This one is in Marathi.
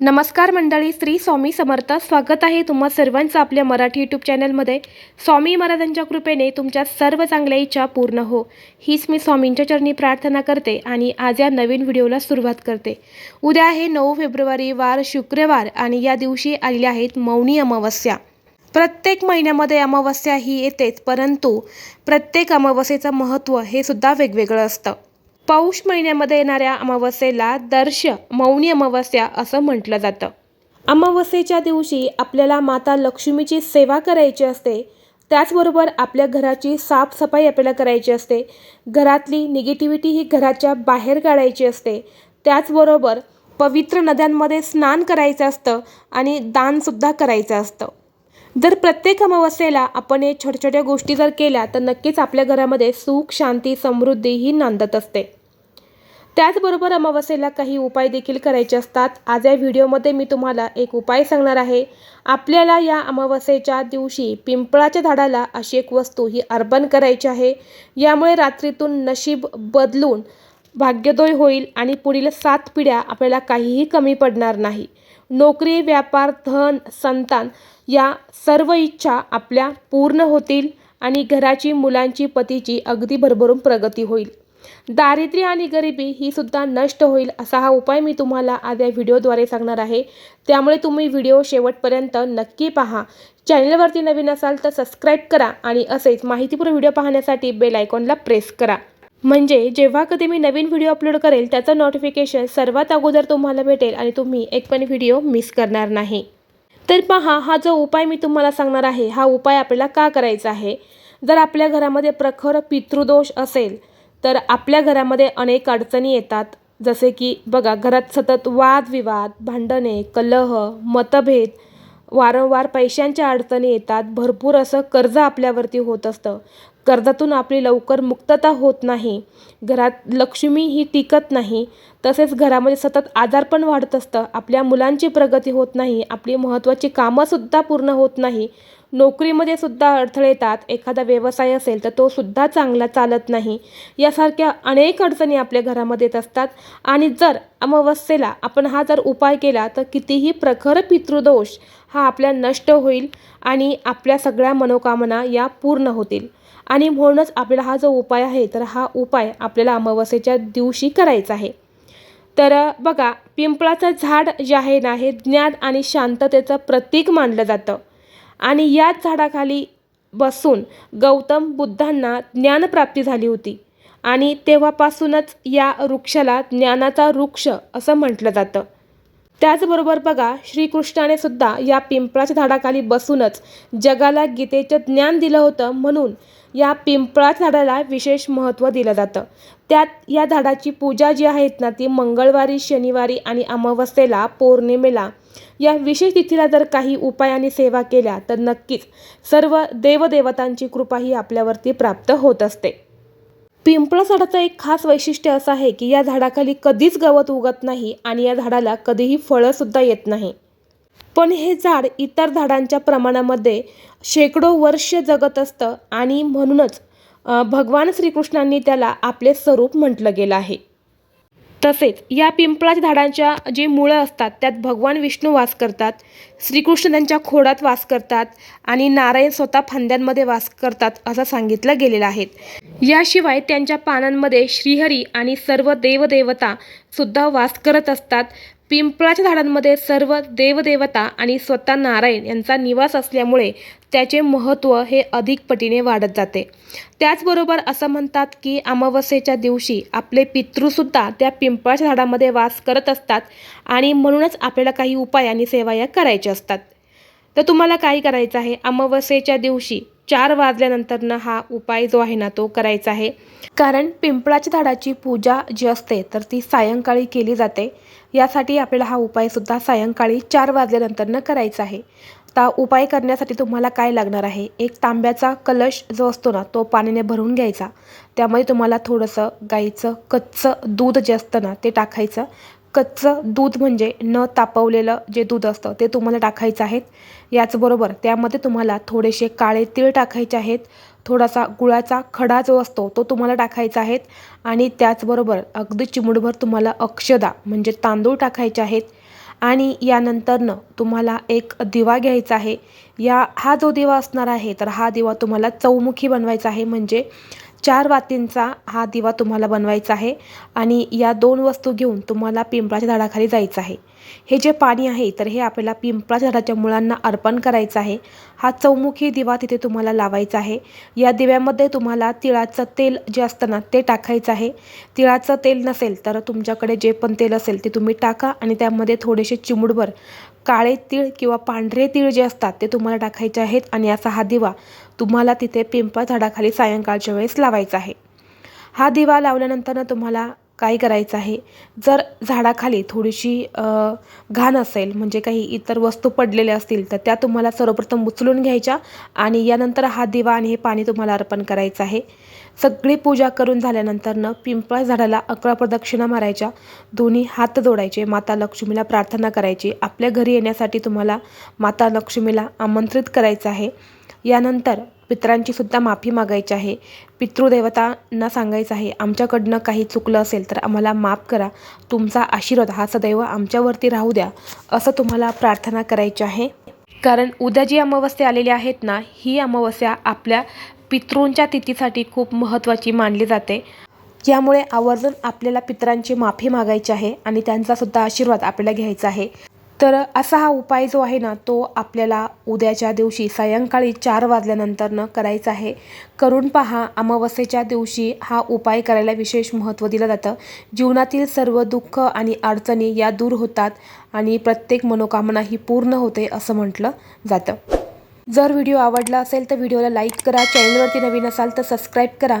नमस्कार मंडळी श्री स्वामी समर्थ. स्वागत आहे तुम्हा सर्वांचं आपल्या मराठी यूट्यूब चॅनलमध्ये स्वामी महाराजांच्या कृपेने तुमच्या सर्व चांगल्या इच्छा पूर्ण हो. हीच मी स्वामींच्या चरणी प्रार्थना करते आणि आज या नवीन व्हिडिओला सुरुवात करते. उद्या आहे नऊ फेब्रुवारी वार शुक्रवार आणि या दिवशी आलेल्या आहेत मौनी अमावस्या. प्रत्येक महिन्यामध्ये अमावस्या ही येतेच परंतु प्रत्येक अमावस्येचं महत्त्व हे सुद्धा वेगवेगळं असतं. पौष महिन्यामध्ये येणाऱ्या अमावस्येला दर्श मौनी अमावस्या असं म्हटलं जातं. अमावस्येच्या दिवशी आपल्याला माता लक्ष्मीची सेवा करायची असते. त्याचबरोबर आपल्या घराची साफसफाई आपल्याला करायची असते. घरातली निगेटिव्हिटी ही घराच्या बाहेर काढायची असते. त्याचबरोबर पवित्र नद्यांमध्ये स्नान करायचं असतं आणि दानसुद्धा करायचं असतं. जर प्रत्येक अमावस्येला आपण हे छोट्या छोट्या गोष्टी जर केल्या तर नक्कीच आपल्या घरामध्ये सुख शांती समृद्धी ही नांदत असते. त्याचबरोबर अमावस्येला काही उपाय देखील करायचे असतात. आज या व्हिडिओमध्ये मी तुम्हाला एक उपाय सांगणार आहे. आपल्याला या अमावस्येच्या दिवशी पिंपळाच्या झाडाला अशी एक वस्तू ही अर्पण करायची आहे. यामुळे रात्रीतून नशीब बदलून भाग्योदय होईल आणि पुढील सात पिढ्या आपल्याला काहीही कमी पडणार नाही. नोकरी व्यापार धन संतान या सर्व इच्छा आपल्या पूर्ण होतील आणि घराची मुलांची पतीची अगदी भरभरून प्रगती होईल. दारिद्र्य आणि गरिबी ही सुद्धा नष्ट होईल असा हा उपाय मी तुम्हाला आज या व्हिडिओद्वारे सांगणार आहे. त्यामुळे तुम्ही व्हिडिओ शेवटपर्यंत नक्की पहा. चॅनलवरती नवीन असाल तर सबस्क्राईब करा आणि असेच माहितीपूर्ण व्हिडिओ पाहण्यासाठी बेल आयकॉनला प्रेस करा. म्हणजे जेव्हा कधी मी नवीन व्हिडिओ अपलोड करेल त्याचं नोटिफिकेशन सर्वात अगोदर तुम्हाला भेटेल आणि तुम्ही एक पण व्हिडिओ मिस करणार नाही. तर पहा हा जो उपाय मी तुम्हाला सांगणार आहे हा उपाय आपल्याला का करायचा आहे? जर आपल्या घरामध्ये प्रखर पितृदोष असेल तर आपल्या घरामध्ये अनेक अडचणी येतात. जसे की बघा घरात सतत वादविवाद भांडणे कलह मतभेद वारंवार पैशांच्या अडचणी येतात. भरपूर असं कर्ज आपल्यावरती होत असतं. कर्जातून आपली लवकर मुक्तता होत नाही. घरात लक्ष्मी ही टिकत नाही. तसेच घरामध्ये सतत आजार पण वाढत असतं. आपल्या मुलांची प्रगती होत नाही. आपली महत्त्वाची कामंसुद्धा पूर्ण होत नाही. नोकरीमध्ये सुद्धा अडथळे येतात. एखादा व्यवसाय असेल तर तो सुद्धा चांगला चालत नाही. यासारख्या अनेक अडचणी आपल्या घरामध्ये येत असतात. आणि जर अमावस्येला आपण हा जर उपाय केला तर कितीही प्रखर पितृदोष हा आपल्या नष्ट होईल आणि आपल्या सगळ्या मनोकामना या पूर्ण होतील. आणि म्हणूनच आपल्याला हा जो उपाय आहे तर हा उपाय आपल्याला अमावस्येच्या दिवशी करायचा आहे. तर बघा पिंपळाचं झाड जे आहे ना हे ज्ञान आणि शांततेचं प्रतीक मानलं जातं. आणि याच झाडाखाली बसून गौतम बुद्धांना ज्ञानप्राप्ती झाली होती. आणि तेव्हापासूनच या वृक्षाला ज्ञानाचा वृक्ष असं म्हटलं जातं. त्याचबरोबर बघा श्रीकृष्णाने सुद्धा या पिंपळाच्या झाडाखाली बसूनच जगाला गीतेचं ज्ञान दिलं होतं म्हणून या पिंपळाच्या झाडाला विशेष महत्त्व दिलं जातं. त्यात या झाडाची पूजा जी आहेत ना ती मंगळवारी शनिवारी आणि अमावस्येला पौर्णिमेला या विशेष तिथीला जर काही उपाय आणि सेवा केल्या तर नक्कीच सर्व देवदेवतांची कृपा ही आपल्यावरती प्राप्त होत असते. पिंपळ झाडाचं एक खास वैशिष्ट्य असं आहे की या झाडाखाली कधीच गवत उगत नाही आणि या झाडाला कधीही फळंसुद्धा येत नाही. पण हे झाड इतर झाडांच्या प्रमाणामध्ये शेकडो वर्ष जगत असतं आणि म्हणूनच भगवान श्रीकृष्णांनी त्याला आपले स्वरूप म्हटलं गेलं आहे. तसेच या पिंपळाच्या झाडांच्या जी मुळं असतात त्यात भगवान विष्णू वास करतात श्रीकृष्ण त्यांच्या खोडात वास करतात आणि नारायण स्वतः फांद्यांमध्ये वास करतात असं सांगितलं गेलेलं आहे. याशिवाय त्यांच्या पानांमध्ये श्रीहरी आणि सर्व देवदेवता सुद्धा वास करत असतात. पिंपळाच्या झाडांमध्ये सर्व देवदेवता आणि स्वतः नारायण यांचा निवास असल्यामुळे त्याचे महत्त्व हे अधिक पटीने वाढत जाते. त्याचबरोबर असं म्हणतात की अमावस्येच्या दिवशी आपले पितृसुद्धा त्या पिंपळाच्या झाडामध्ये वास करत असतात आणि म्हणूनच आपल्याला काही उपाय आणि सेवा या करायच्या असतात. तर तुम्हाला काय करायचं आहे? अमावस्येच्या दिवशी चार वाजल्यानंतरनं हा उपाय जो आहे ना तो करायचा आहे. कारण पिंपळाच्या झाडाची पूजा जी असते तर ती सायंकाळी केली जाते. यासाठी आपल्याला हा उपायसुद्धा सायंकाळी चार वाजल्यानंतरनं करायचा आहे. आता उपाय करण्यासाठी तुम्हाला काय लागणार आहे? एक तांब्याचा कलश जो असतो ना तो पाण्याने भरून घ्यायचा. त्यामध्ये तुम्हाला थोडंसं गाईचं कच्चं दूध जे असतं ना ते टाकायचं. कच्चं दूध म्हणजे न तापवलेलं जे दूध असतं ते तुम्हाला टाकायचं आहे. याचबरोबर त्यामध्ये तुम्हाला थोडेसे काळे तीळ टाकायचे आहेत. थोडासा गुळाचा खडा जो असतो तो तुम्हाला टाकायचा आहे. आणि त्याचबरोबर अगदी चिमुडभर तुम्हाला अक्षदा म्हणजे तांदूळ टाकायचे आहेत. आणि यानंतरनं तुम्हाला एक दिवा घ्यायचा आहे. या हा जो दिवा असणार आहे तर हा दिवा तुम्हाला चौमुखी बनवायचा आहे. म्हणजे चार वातींचा हा दिवा तुम्हाला बनवायचा आहे आणि या दोन वस्तू घेऊन तुम्हाला पिंपळाच्या झाडाखाली जायचं आहे. हे जे पाणी आहे तर हे आपल्याला पिंपळा झाडाच्या मुळांना अर्पण करायचं आहे. हा चौमुखी दिवा तिथे तुम्हाला लावायचा आहे. या दिव्यामध्ये तुम्हाला तिळाचं तेल जे असतं ना ते टाकायचं आहे. तिळाचं तेल नसेल तर तुमच्याकडे जे पण तेल असेल ते तुम्ही टाका आणि त्यामध्ये थोडेसे चिमुडभर काळे तीळ किंवा पांढरे तीळ जे असतात ते तुम्हाला टाकायचे आहेत आणि असा हा दिवा तुम्हाला तिथे पिंपळ झाडाखाली सायंकाळच्या वेळेस लावायचा आहे. हा दिवा लावल्यानंतर तुम्हाला काय करायचं आहे? जर झाडाखाली थोडीशी घाण असेल म्हणजे काही इतर वस्तू पडलेल्या असतील तर त्या तुम्हाला सर्वप्रथम उचलून घ्यायच्या आणि यानंतर हा दिवा आणि हे पाणी तुम्हाला अर्पण करायचं आहे. सगळी पूजा करून झाल्यानंतरनं पिंपळा झाडाला अकरा प्रदक्षिणा मारायच्या. दोन्ही हात जोडायचे. माता लक्ष्मीला प्रार्थना करायची. आपल्या घरी येण्यासाठी तुम्हाला माता लक्ष्मीला आमंत्रित करायचं आहे. यानंतर पित्रांची सुद्धा माफी मागायची आहे. पितृदेवतांना सांगायचं आहे. आमच्याकडनं काही चुकलं असेल तर आम्हाला माफ करा. तुमचा आशीर्वाद हा सदैव आमच्यावरती राहू द्या असं तुम्हाला प्रार्थना करायची आहे. कारण उद्या जी अमावस्या आलेली आहेत ना ही अमावस्या आपल्या पितृंच्या तिथीसाठी खूप महत्त्वाची मानली जाते. यामुळे आवर्जून आपल्याला पितरांची माफी मागायची आहे आणि त्यांचासुद्धा आशीर्वाद आपल्याला घ्यायचा आहे. तर असा हा उपाय जो आहे ना तो आपल्याला उद्याच्या दिवशी सायंकाळी चार वाजल्यानंतरनं करायचा आहे. करून पहा अमावस्येच्या दिवशी हा उपाय करायला विशेष महत्त्व दिलं जातं. जीवनातील सर्व दुःख आणि अडचणी या दूर होतात आणि प्रत्येक मनोकामना ही पूर्ण होते असं म्हटलं जातं. जर व्हिडिओ आवडला असेल तर व्हिडिओला लाईक करा चॅनलवरती नवीन असाल तर सबस्क्राईब करा.